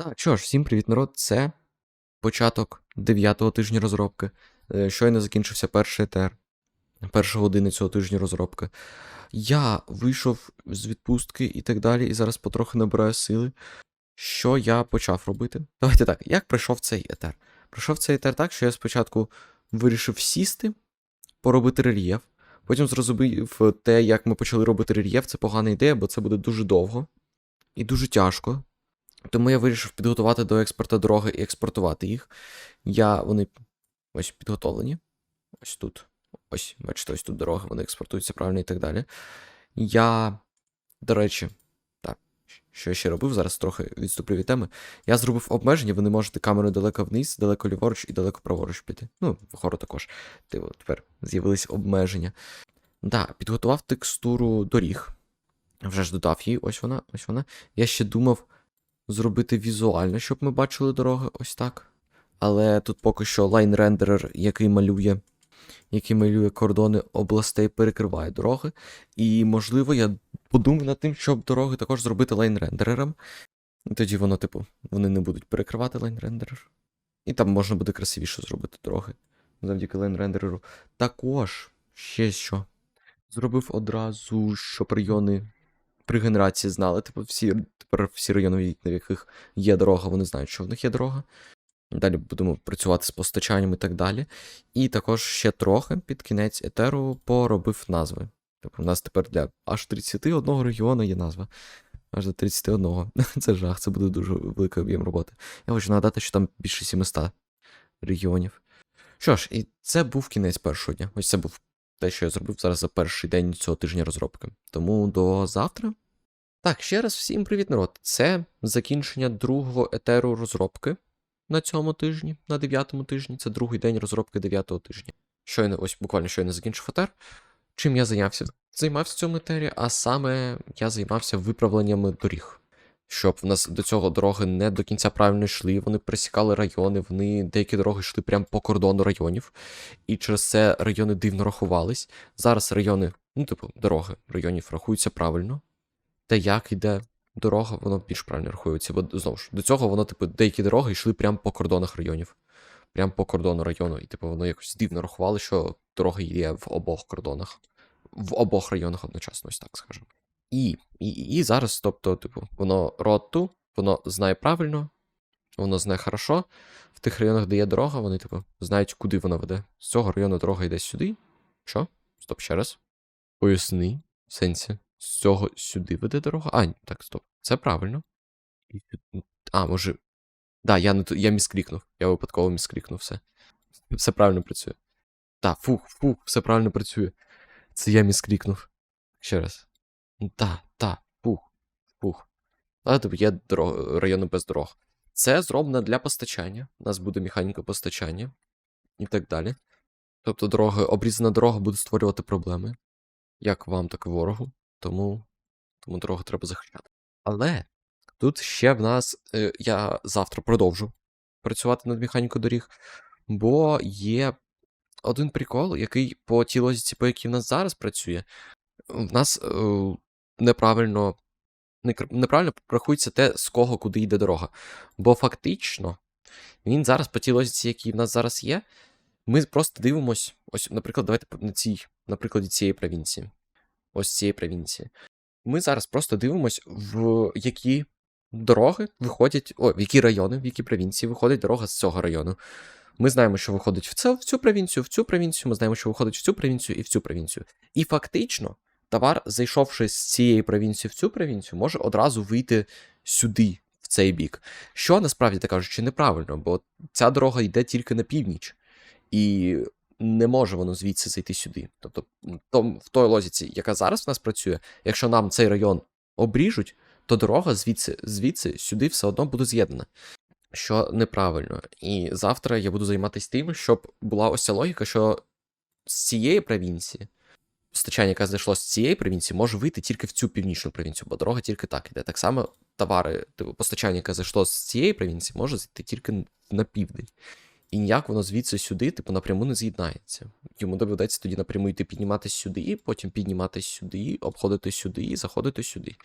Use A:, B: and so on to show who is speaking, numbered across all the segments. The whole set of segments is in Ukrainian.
A: Так, що ж, всім привіт, народ. Це початок 9-го тижня розробки. Е, Щойно закінчився перший етер. Перша година цього тижня розробки. Я вийшов з відпустки і так далі, і зараз потрохи набираю сили. Що я почав робити? Давайте так, як пройшов цей етер? Пройшов цей етер так, що я спочатку вирішив сісти, поробити рельєф. Потім зрозумів те, як ми почали робити рельєф, це погана ідея, бо це буде дуже довго і дуже тяжко. Тому я вирішив підготувати до експорту дороги і експортувати їх. Я, Вони ось підготовлені. Ось тут. Ось, бачите, ось тут дороги, вони експортуються правильно і так далі. Я, до речі, так, що я ще робив, зараз трохи відступлю від теми. Я зробив обмеження, ви не можете камерою далеко вниз, далеко ліворуч і далеко праворуч піти. Ну, вгору також. Типу, тепер з'явились обмеження. Так, підготував текстуру доріг. Вже ж додав її, ось вона, ось вона. Я ще думав зробити візуально, щоб ми бачили дороги ось так. Але тут поки що лайн-рендерер, який малює, який малює кордони областей, перекриває дороги. І, можливо, я подумаю над тим, щоб дороги також зробити лайн-рендерером. Тоді воно, типу, вони не будуть перекривати лайн-рендерер. І там можна буде красивіше зробити дороги завдяки лайн-рендереру. Також ще що. Зробив одразу, щоб райони при генерації знали. Типу, всі тепер всі райони, в яких є дорога, вони знають, що в них є дорога. Далі будемо працювати з постачанням і так далі. І також ще трохи під кінець етеру поробив назви. Тобто, у нас тепер для аж 31 регіону є назва. Аж до 31. Це жах, це буде дуже великий об'єм роботи. Я хочу нагадати, що там більше 700 регіонів. Що ж, і це був кінець першого дня. Ось це був те, що я зробив зараз за перший день цього тижня розробки. Тому до завтра. Так, ще раз всім привіт, народ. Це закінчення другого етеру розробки на цьому тижні, на дев'ятому тижні. Це другий день розробки дев'ятого тижня. Щойно, ось буквально щойно закінчив етер. Чим я зайнявся? Займався в цьому етері, а саме я займався виправленнями доріг. Щоб в нас до цього дороги не до кінця правильно йшли, вони пересікали райони, вони деякі дороги йшли прямо по кордону районів, і через це райони дивно рахувались. Зараз райони, ну, типу, дороги районів рахуються правильно. Те, як йде дорога, воно більш правильно рахується. Бо знову ж до цього воно, типу, деякі дороги йшли прямо по кордонах районів. Прямо по кордону району. І, типу, воно якось дивно рахували, що дороги є в обох кордонах, в обох районах одночасно, ось так скажемо. І, і, і зараз, тобто, типу, воно роту, воно знає правильно, воно знає хорошо. В тих районах, де є дорога, вони, типу, знають, куди вона веде. З цього району дорога йде сюди. Що? Стоп, ще раз. Поясни, в сенсі. З цього сюди веде дорога. А, ні, так, стоп. Це правильно. А, може. Да, я не я міскрікнув. Я випадково міскрікнув все. Все правильно працює. Так, фух, фух, все правильно працює. Це я міскрікнув. Ще раз. Та, та, фух, фух. Але тобто є дорог, райони без дорог. Це зроблено для постачання. У нас буде механіка постачання і так далі. Тобто дороги, обрізана дорога буде створювати проблеми. Як вам, так і ворогу. Тому, тому дорогу треба захищати. Але тут ще в нас. Е, я завтра продовжу працювати над механікою доріг, бо є один прикол, який по тій логіці, по якій в нас зараз працює, в нас е, неправильно. Неправильно рахується те, з кого куди йде дорога. Бо фактично, він зараз, по тій логіці, якій в нас зараз є, ми просто дивимось, ось, наприклад, давайте на цій, на прикладі цієї провінції. Ось цієї провінції. Ми зараз просто дивимось, в які дороги виходять, о, в які райони, в які провінції виходить дорога з цього району. Ми знаємо, що виходить в цю, в цю провінцію, в цю провінцію, ми знаємо, що виходить в цю провінцію і в цю провінцію. І фактично, товар, зайшовши з цієї провінції в цю провінцію, може одразу вийти сюди, в цей бік. Що насправді так кажучи, неправильно, бо ця дорога йде тільки на північ. І не може воно звідси зайти сюди. Тобто, в той лозіці, яка зараз в нас працює, якщо нам цей район обріжуть, то дорога звідси, звідси сюди все одно буде з'єднана. Що неправильно. І завтра я буду займатися тим, щоб була ось ця логіка, що з цієї провінції, постачання, яке зайшло з цієї провінції, може вийти тільки в цю північну провінцію, бо дорога тільки так іде. Так само товари, типу, постачання, яке зайшло з цієї провінції, може зайти тільки на південь. І ніяк воно звідси сюди, типу, напряму не з'єднається. Йому доведеться тоді напряму йти підніматися сюди, потім підніматися сюди, обходити сюди, заходити сюди.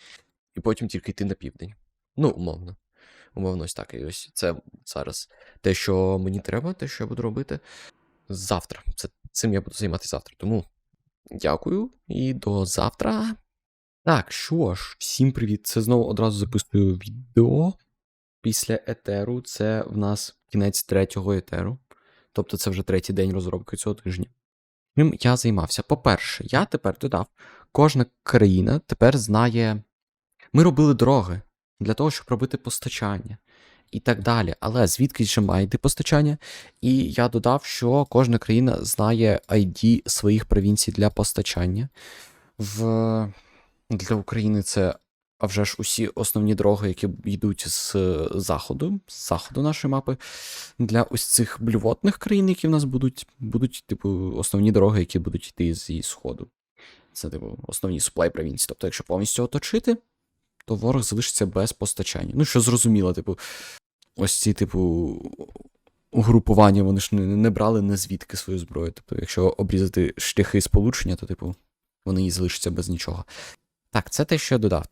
A: І потім тільки йти на південь. Ну, умовно. Умовно, ось так. І ось це зараз те, що мені треба, те, що я буду робити завтра. Це, цим я буду займатися завтра. Тому дякую і до завтра. Так, що ж, всім привіт. Це знову одразу записую відео. Після етеру це в нас кінець третього етеру. Тобто це вже третій день розробки цього тижня. Чим я займався? По-перше, я тепер додав, кожна країна тепер знає. Ми робили дороги для того, щоб робити постачання і так далі. Але звідки ще має йти постачання? І я додав, що кожна країна знає ID своїх провінцій для постачання. В... Для України це а вже ж усі основні дороги, які йдуть з заходу, з заходу нашої мапи. Для ось цих блювотних країн, які в нас будуть, будуть, типу, основні дороги, які будуть йти зі сходу. Це, типу, основні суплай провінції. Тобто, якщо повністю оточити, то ворог залишиться без постачання. Ну, що зрозуміло, типу, ось ці, типу, угрупування, вони ж не, не брали не звідки свою зброю. Тобто, якщо обрізати шляхи сполучення, то, типу, вони і залишаться без нічого. Так, це те, що я додав.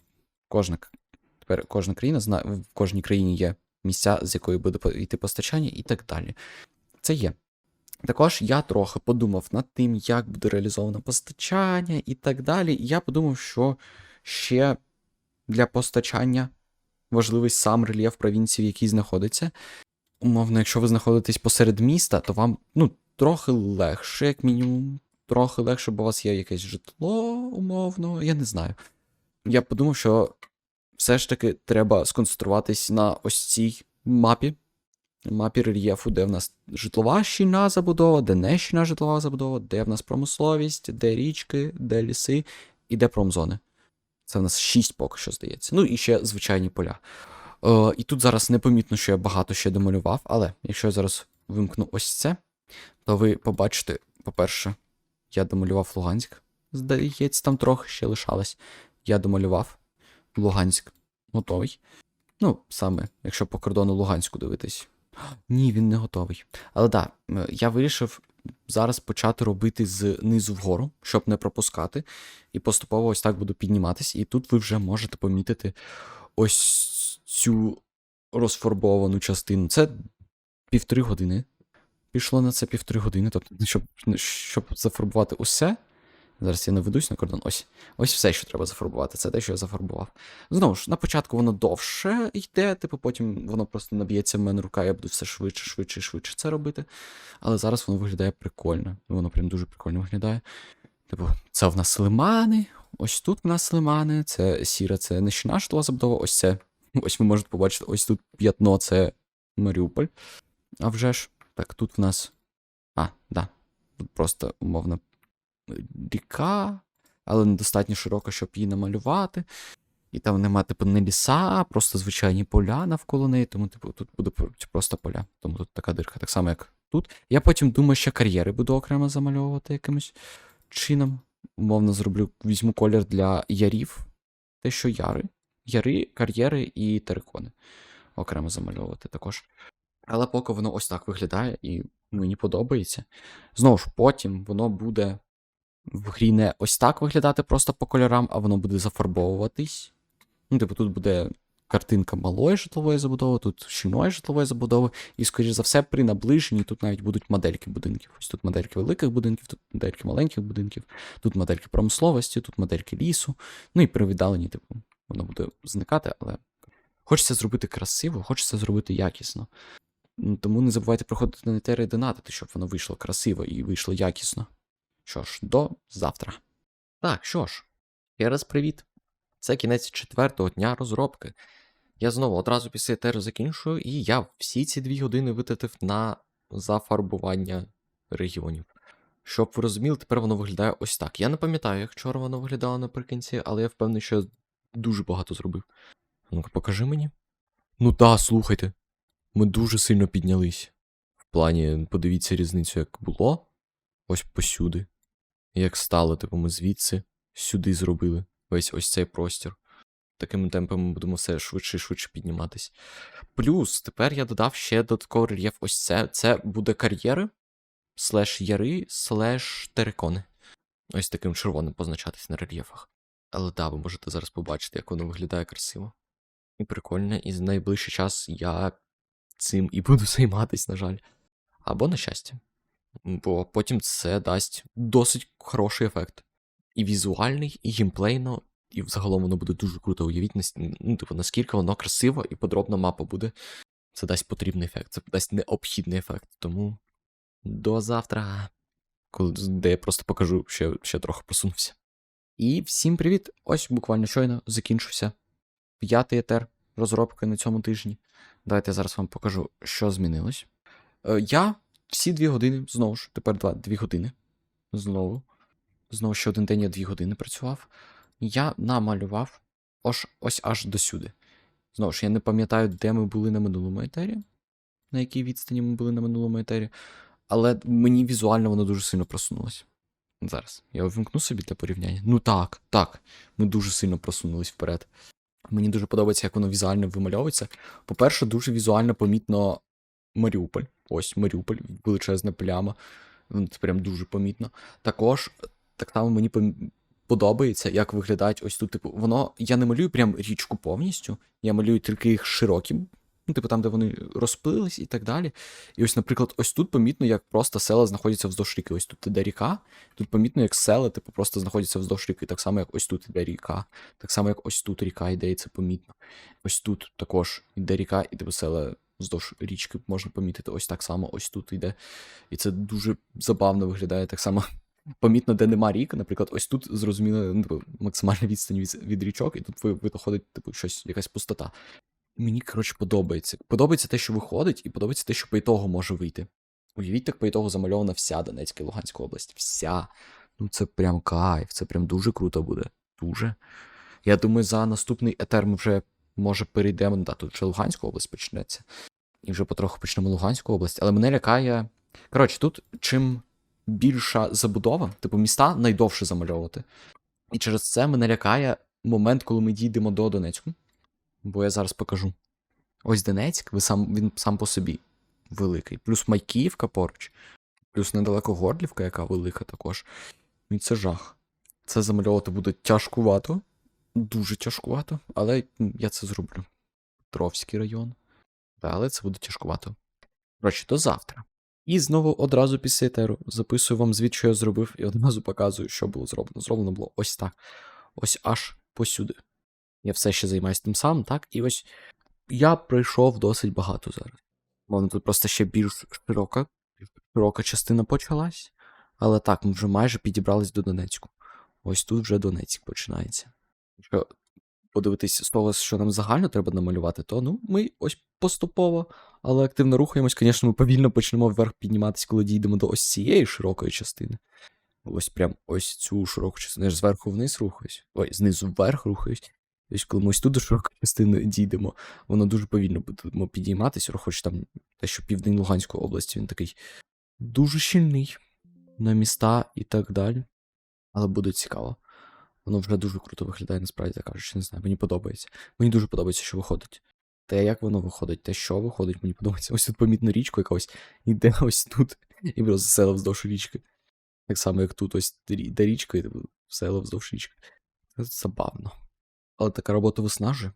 A: Кожна, тепер кожна країна знає, в кожній країні є місця, з якої буде йти постачання, і так далі. Це є. Також я трохи подумав над тим, як буде реалізовано постачання і так далі. І я подумав, що ще для постачання важливий сам рельєф провінції, в якій знаходиться. Умовно, якщо ви знаходитесь посеред міста, то вам ну, трохи легше, як мінімум. Трохи легше, бо у вас є якесь житло, умовно, я не знаю. Я подумав, що все ж таки треба сконцентруватись на ось цій мапі. Мапі рельєфу, де в нас житлова щільна забудова, де не житлова забудова, де в нас промисловість, де річки, де ліси і де промзони. Це в нас 6 поки що здається. Ну і ще звичайні поля. Е, і тут зараз непомітно, що я багато ще домалював, але якщо я зараз вимкну ось це, то ви побачите, по-перше, я домалював Луганськ. Здається, там трохи ще лишалось. Я домалював Луганськ готовий. Ну, саме, якщо по кордону Луганську дивитись. Ні, він не готовий. Але так, да, я вирішив зараз почати робити з низу вгору, щоб не пропускати. І поступово ось так буду підніматись. І тут ви вже можете помітити ось цю розфарбовану частину. Це півтори години. Пішло на це півтори години. Тобто, щоб, щоб зафарбувати усе. Зараз я наведусь на кордон. Ось ось все, що треба зафарбувати. Це те, що я зафарбував. Знову ж, на початку воно довше йде, типу, потім воно просто наб'ється в мене рука, я буду все швидше, швидше, швидше це робити. Але зараз воно виглядає прикольно. Воно прям дуже прикольно виглядає. Типу, це в нас лимани. Ось тут в нас лимани, це сіра, це нещина житлова забудова. Ось це. Ось ви можете побачити, ось тут п'ятно це Маріуполь. А вже ж, так, тут в нас. А, да. Тут просто умовно ріка, але недостатньо широка, щоб її намалювати. І там нема, типу, не ліса, а просто звичайні поля навколо неї, тому, типу, тут буде просто поля. Тому тут така дирка, так само, як тут. Я потім думаю, що кар'єри буду окремо замальовувати якимось чином. Умовно зроблю, візьму колір для ярів. Те, що яри. Яри, кар'єри і терикони. Окремо замальовувати також. Але поки воно ось так виглядає, і мені подобається. Знову ж, потім воно буде в грі не ось так виглядати просто по кольорам, а воно буде зафарбовуватись. Ну, типу, тут буде картинка малої житлової забудови, тут щільної житлової забудови, і, скоріш за все, при наближенні тут навіть будуть модельки будинків. Ось тут модельки великих будинків, тут модельки маленьких будинків, тут модельки промисловості, тут модельки лісу. Ну і при віддаленні, типу, воно буде зникати, але хочеться зробити красиво, хочеться зробити якісно. Тому не забувайте приходити на етери і донатити, щоб воно вийшло красиво і вийшло якісно. Що ж, до завтра. Так, що ж, ще раз привіт. Це кінець четвертого дня розробки. Я знову одразу після етеру закінчую, і я всі ці дві години витратив на зафарбування регіонів. Щоб ви розуміли, тепер воно виглядає ось так. Я не пам'ятаю, як вчора воно виглядало наприкінці, але я впевнений, що я дуже багато зробив. Ну-ка, покажи мені. Ну та, слухайте. Ми дуже сильно піднялись. В плані, подивіться різницю, як було. Ось посюди. Як стало, типу, ми звідси сюди зробили весь ось цей простір. Такими темпами ми будемо все швидше і швидше підніматись. Плюс тепер я додав ще додатковий рельєф. Ось це. Це буде кар'єри, слеш яри, слеш терикони. Ось таким червоним позначатись на рельєфах. Але да, ви можете зараз побачити, як воно виглядає красиво. і прикольне, і за найближчий час я цим і буду займатись, на жаль. Або на щастя. Бо потім це дасть досить хороший ефект. І візуальний, і геймплейно, і взагалом воно буде дуже круто. Уявіть, ну, типу, наскільки воно красиво і подробна мапа буде. Це дасть потрібний ефект, це дасть необхідний ефект. Тому до завтра, коли, де я просто покажу, що ще трохи посунувся. І всім привіт! Ось буквально щойно закінчився п'ятий етер розробки на цьому тижні. Давайте я зараз вам покажу, що змінилось. Е, я всі дві години, знову ж, тепер два, дві години. Знову. Знову ще один день я дві години працював. Я намалював ось, ось аж досюди. Знову ж, я не пам'ятаю, де ми були на минулому етері, на якій відстані ми були на минулому етері, але мені візуально воно дуже сильно просунулося. Зараз. Я увімкну собі для порівняння. Ну так, так. Ми дуже сильно просунулись вперед. Мені дуже подобається, як воно візуально вимальовується. По-перше, дуже візуально помітно Маріуполь. Ось Маріуполь, величезна пляма. Це прям дуже помітно. Також так само мені подобається, як виглядають ось тут. Типу, воно. Я не малюю прям річку повністю, я малюю тільки їх широким. Ну, типу, там, де вони розпились і так далі. І ось, наприклад, ось тут помітно, як просто села знаходяться вздовж ріки. Ось тут іде ріка. Тут помітно, як села, типу, просто знаходяться вздовж ріки. Так само, як ось тут іде ріка. Так само, як ось тут ріка йде, і це помітно. Ось тут також іде ріка, і типу села вздовж річки можна помітити. Ось так само, ось тут йде. І це дуже забавно виглядає. Так само помітно, де нема рік. Наприклад, ось тут зрозуміло ну, типу, максимальна відстань від, від річок, і тут виходить, типу, щось, якась пустота. Мені, коротше, подобається. Подобається те, що виходить, і подобається те, що по ітогу може вийти. Уявіть, так по ітогу замальована вся Донецька і Луганська область. Вся. Ну це прям кайф, це прям дуже круто буде. Дуже. Я думаю, за наступний етер ми вже, може, перейдемо. Да, тут вже Луганська область почнеться. І вже потроху почнемо Луганську область. Але мене лякає. Коротше, тут чим більша забудова, типу міста найдовше замальовувати. І через це мене лякає момент, коли ми дійдемо до Донецьку. Бо я зараз покажу. Ось Донецьк, ви сам, він сам по собі великий. Плюс Майкіївка поруч, плюс недалеко Горлівка, яка велика також. І це жах. Це замальовувати буде тяжкувато, дуже тяжкувато, але я це зроблю. Петровський район. Але це буде тяжкувато. Коротше, до завтра. І знову одразу після етеру записую вам звіт, що я зробив, і одразу показую, що було зроблено. Зроблено було ось так. Ось аж посюди. Я все ще займаюся тим самим, так? І ось я пройшов досить багато зараз. Воно тут просто ще більш широка, широка частина почалась. Але так, ми вже майже підібрались до Донецьку. Ось тут вже Донецьк починається. Подивитись з того, що нам загально треба намалювати, то ну, ми ось поступово, але активно рухаємось. Звісно, ми повільно почнемо вверх підніматися, коли дійдемо до ось цієї широкої частини. Ось прям ось цю широку частину. Я ж зверху вниз рухаюсь. Ой, знизу вверх рухаюсь. Тобто, коли ми ось тут до широкої частини дійдемо, воно дуже повільно будемо підійматися, хоч там те, що південь Луганської області, він такий дуже щільний на міста і так далі. Але буде цікаво. Воно вже дуже круто виглядає, насправді так кажучи, не знаю, мені подобається. Мені дуже подобається, що виходить. Те, як воно виходить, те, що виходить, мені подобається. Ось тут помітно річку, яка ось іде ось тут, і просто села вздовж річки. Так само, як тут ось йде річка, і типу, села вздовж річки. Це забавно. Але така робота виснажує.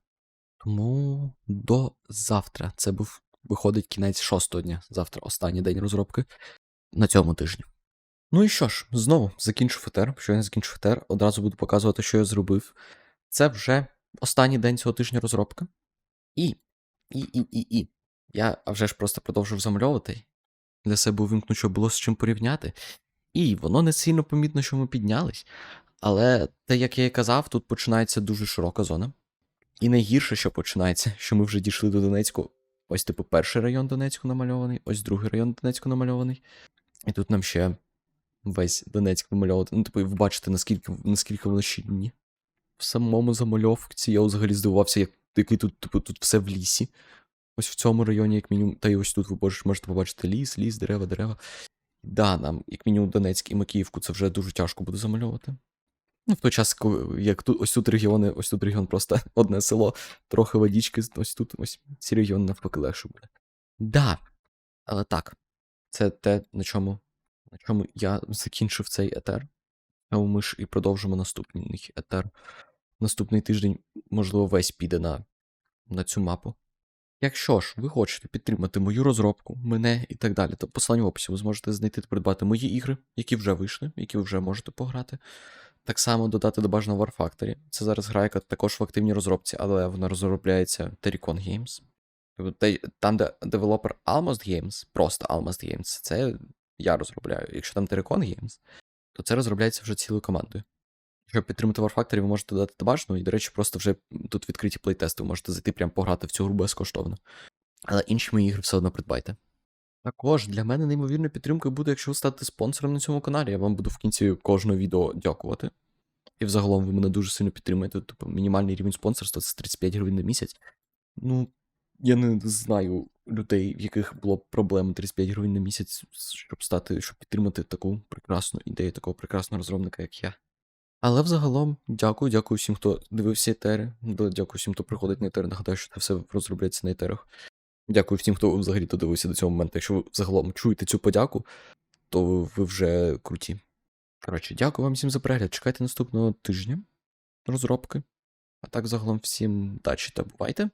A: Тому до завтра. Це був виходить кінець шостого дня. Завтра останній день розробки на цьому тижні. Ну і що ж, знову закінчу ФТР. Що я не закінчу ФТР, одразу буду показувати, що я зробив. Це вже останній день цього тижня розробки. І, і, і, і, і. Я вже ж просто продовжив замальовувати. Для себе увімкну, щоб було з чим порівняти. І воно не сильно помітно, що ми піднялись. Але те, як я і казав, тут починається дуже широка зона. І найгірше, що починається, що ми вже дійшли до Донецьку. Ось, типу, перший район Донецьку намальований, ось другий район Донецьку намальований. І тут нам ще весь Донецьк намальовувати. Ну, типу, ви бачите, наскільки, наскільки воно щільні. В самому замальовці я взагалі здивувався, як який тут, типу, тут все в лісі. Ось в цьому районі, як мінімум, та й ось тут ви можете побачити ліс, ліс, дерева, дерева. Да, нам, як мінімум, Донецьк і Макіївку це вже дуже тяжко буде замальовувати. Ну, в той час, як тут, ось тут регіони, ось тут регіон просто одне село, трохи водички, ось тут, ось ці регіони навпаки легше буде. Да, але так, це те, на чому, на чому я закінчив цей етер. А ми ж і продовжимо наступний етер. Наступний тиждень, можливо, весь піде на на цю мапу. Якщо ж ви хочете підтримати мою розробку, мене і так далі, то посилання в описі ви зможете знайти та придбати мої ігри, які вже вийшли, які ви вже можете пограти. Так само додати до бажаного War Factory. Це зараз гра, яка також в активній розробці, але вона розробляється Tericon Games. Там, де девелопер Almost Games, просто Almost Games, це я розробляю. Якщо там Tericon Games, то це розробляється вже цілою командою. Щоб підтримати War ви можете додати до і, до речі, просто вже тут відкриті плейтести, ви можете зайти прямо пограти в цю гру безкоштовно. Але інші мої ігри все одно придбайте. Також для мене неймовірною підтримкою буде, якщо ви станете спонсором на цьому каналі. Я вам буду в кінці кожного відео дякувати. І взагалом ви мене дуже сильно підтримуєте. Тобто мінімальний рівень спонсорства це 35 гривень на місяць. Ну, я не знаю людей, в яких було б проблем 35 гривень на місяць, щоб стати, щоб підтримати таку прекрасну ідею, такого прекрасного розробника, як я. Але взагалом, дякую, дякую всім, хто дивився етери. Дякую всім, хто приходить на етери. Нагадаю, що це все розробляється на етерах. Дякую всім, хто взагалі додивився до цього моменту. Якщо ви взагалом чуєте цю подяку, то ви вже круті. Коротше, дякую вам всім за перегляд. Чекайте наступного тижня розробки. А так, загалом, всім удачі та бувайте.